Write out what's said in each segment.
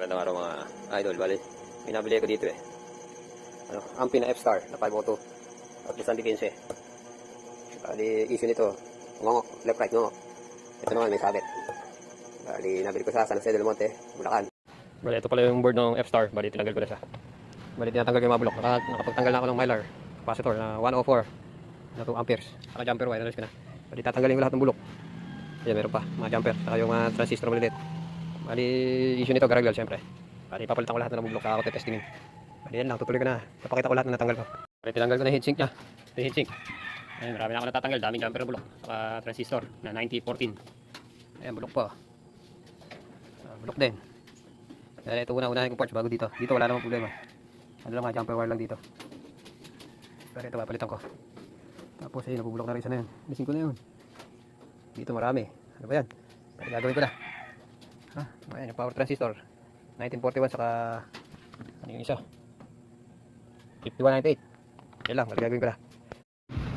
Magandang araw mga idol. Bali, pinabili ko dito eh. Ano, Ampli na F-Star na 502. At isang di 15. Bali, issue nito, ngongok, left right ngongok. Ito naman may sabit. Bali, nabili ko sa San Jose del Monte, Bulacan. Bali, ito pala yung board ng F-Star. Bali, tinanggal ko na siya. Bali, tinatanggal ko yung mga bulok. Naka, nakapagtanggal na ako ng mylar capacitor na 104 na 2 amperes. Saka jumper wire, analyze ko na. Bali, tatanggalin ko lahat ng bulok. Yan, meron pa. Mga jumper. Saka yung mga transistor maliliit. Bali, issue nito, garagal, syempre. Bali, papalitan ko lahat bulok. Saka ako testingin. Bali, yan lang. Tutuloy ko na. Papakita ko lahat na natanggal ko. Bali, tinanggal ko na heatsink niya. Yung heatsink. Ayun, marami na ako natatanggal. Daming jumper na bulok. Saka transistor na 9014. Ayan, bulok pa. Ah, bulok din. Dahil ito una-unahin kong parts bago dito. Dito wala namang problema. Ano lang mga jumper wire lang dito. Pero ito papalitan ko. Tapos ayun, nabubulok na rin isa na yun. Missing ko na yun. Dito marami. Ano ba yan? Pero gagawin ko na. Ha? Ayan, yung power transistor. 1941 saka ano yung isa? 5198. Yan lang, gagawin ko na.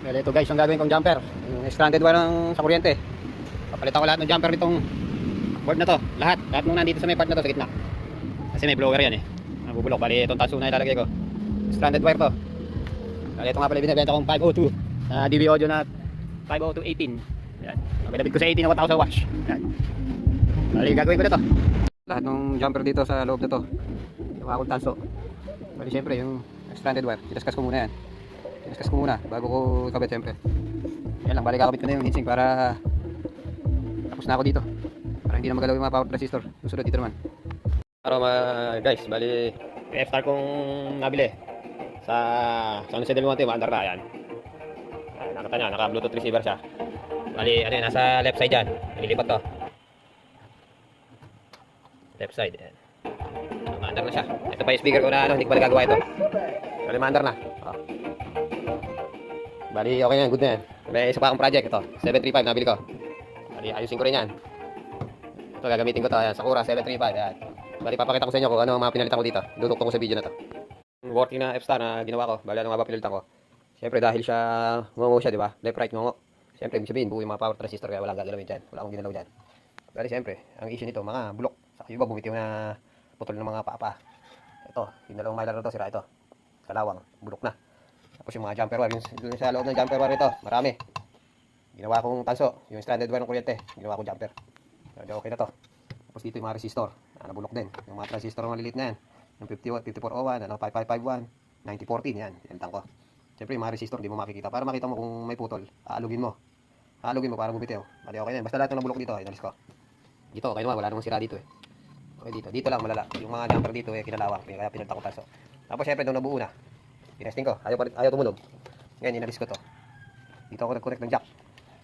Well, ito guys, yung gagawin kong jumper. Yung stranded wire ng sa kuryente. Papalitan ko lahat ng jumper nitong board na to. Lahat. Lahat nung nandito sa may part na to sa gitna. Kasi may blower yan eh. Nabubulok. Bali, itong taso na ilalagay ko. Stranded wire to. Bali, ito nga pala binibenta kong 502. Na DB audio na 50218. Yan. Pinabit ko sa 18 na 1,000 watts. Yan. Bali, gagawin ko na to. Lahat ng jumper dito sa loob na to. Yung akong tanso. Bali, syempre, yung stranded wire. Dinaskas ko muna yan. Dinaskas ko muna bago ko ikabit syempre. Yan lang, bali kakabit ko na yung heatsink para tapos na ako dito. Para hindi na magalaw yung mga power transistor. Susunod dito naman. Araw mga guys, bali F-Star kong nabili sa San Jose del Monte, maandar na yan. Nakita niya, naka Bluetooth receiver siya. Bali, ano yan, nasa left side yan. Nililipat to. Left side. Ayan. Maandar na siya. Ito pa yung speaker ko na ano, hindi ko pa nagagawa ito. Bali, maandar na. Oh. Bali, okay na yan, good na yan. May isa pa akong project ito. 735, nabili ko. Bali, ayusin ko rin yan. Ito, gagamitin ko to. Ayan, Sakura 735. Ayan. Bali, papakita ko sa inyo kung ano ang mga pinalitan ko dito. Dudukto ko sa video na to. Working na F-Star na ginawa ko. Bali, ano nga ba pinalitan ko? Siyempre, dahil siya ngongo siya, di ba? Left, right, ngongo. Siyempre, ibig sabihin, buo yung mga power transistor kaya walang gagalawin dyan. Wala akong ginalaw dyan. Bali, siyempre, ang issue nito, mga bulok. Sa iba, bumitiw na putol ng mga papa. Ito, yung dalawang mylar na to, sira ito. Kalawang, bulok na. Tapos yung mga jumper wire, yung, sa loob ng jumper wire ito, marami. Ginawa kong tanso, yung stranded wire ng kuryente, ginawa kong jumper. Kaya okay na to. Tapos dito yung mga resistor, na nabulok din. Yung mga transistor maliliit na yan. Yung 51, 5401, ano, 5551, 9014, yan. Yan ko. Siyempre yung mga resistor, hindi mo makikita. Para makita mo kung may putol, aalugin mo. Aalugin mo para bumitiw. Bali okay na yan. Basta lahat ng nabulok dito, inalis ko. Dito, okay naman, wala namang sira dito eh. Okay dito, dito lang malala. Yung mga jumper dito eh, kinalawang. Kaya pinunta ko tanso. Tapos syempre, nung nabuo na, Tinesting ko. Ayaw, pa ayaw tumunog. Ngayon, inalis ko to. Dito ako nag-connect ng jack.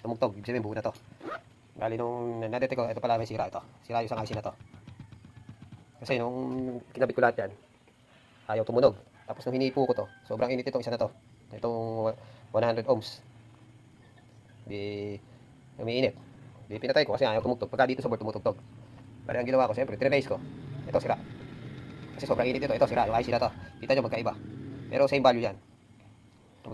Tumugtog. Ibig sabihin, buo na to. Bali nung nadete ko, ito pala may sira ito. Sira yung isang IC na to. Kasi nung kinabit ko lahat yan, ayaw tumunog. Tapos nung hinipo ko to, sobrang init itong isa na to. Itong 100 ohms. Di, umiinit. Di pinatay ko kasi ayaw tumugtog. Pagka dito sa board tumutugtog. Bali ang ginawa ko, siyempre, trinase ko. Ito sira. Kasi sobrang init ito. Ito sira, yung IC na to. Kita nyo magkaiba. Pero same value yan.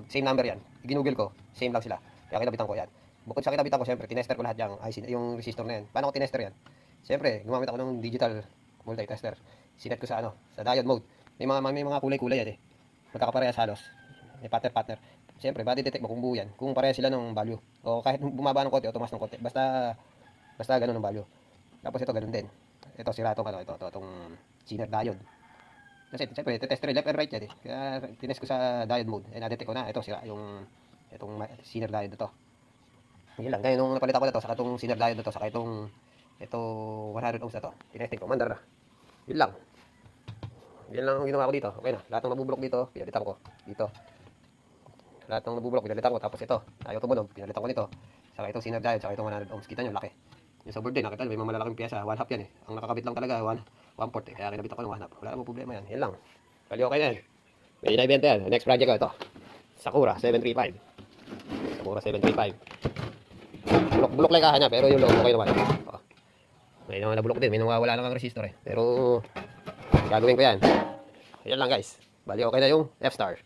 Same number yan. Ginugol ko, same lang sila. Kaya kinabitan ko yan. Bukod sa kinabitan ko, syempre, tinester ko lahat yung, IC, yung resistor na yan. Paano ko tinester yan? Siyempre, gumamit ako ng digital multitester. Sinet ko sa ano, sa diode mode. May mga may mga kulay-kulay yan eh. Magkakaparehas halos. May partner. Siyempre, body detect mo kung buo yan. Kung pareha sila ng value. O kahit bumaba ng konti o tumas ng konti. Basta basta ganun ang value. Tapos ito ganun din. Ito sira itong ano, ito, ito, itong Zener diode. Kasi siyempre, tester left and right yan eh. Kaya tinest ko sa diode mode. Eh, na-detect ko na. Ito sira yung itong Zener diode na to. Yun lang. Ngayon, nung napalitan ko na to, saka itong Zener diode na to, saka itong ito 100 ohms na to. Tinesting ko. Mandar na. Yun lang. Yan lang ang ginawa ko dito. Okay na. Lahat ng nabubulok dito, pinalitan ko. Dito. Lahat ng nabubulok, pinalitan ko. Tapos ito, ayaw tumunog. Pinalitan ko nito. Saka itong Zener diode, saka itong 100 ohms. Kita nyo, laki. Yung sa board din, nakita may mga malalaking pyesa. One half yan eh. Ang nakakabit lang talaga, one, one port eh. Kaya kinabit ako ng one half. Wala namang problema yan. Yan lang. Bali okay na yan. May na-ibenta yan. Next project ko ito. Sakura 735. Sakura 735. Bulok, bulok lang kahan niya, pero yung loob okay naman. Oh. May mga nabulok din. May nawawala lang ang resistor eh. Pero gagawin ko yan. Yan lang guys. Bali okay na yung F-Star.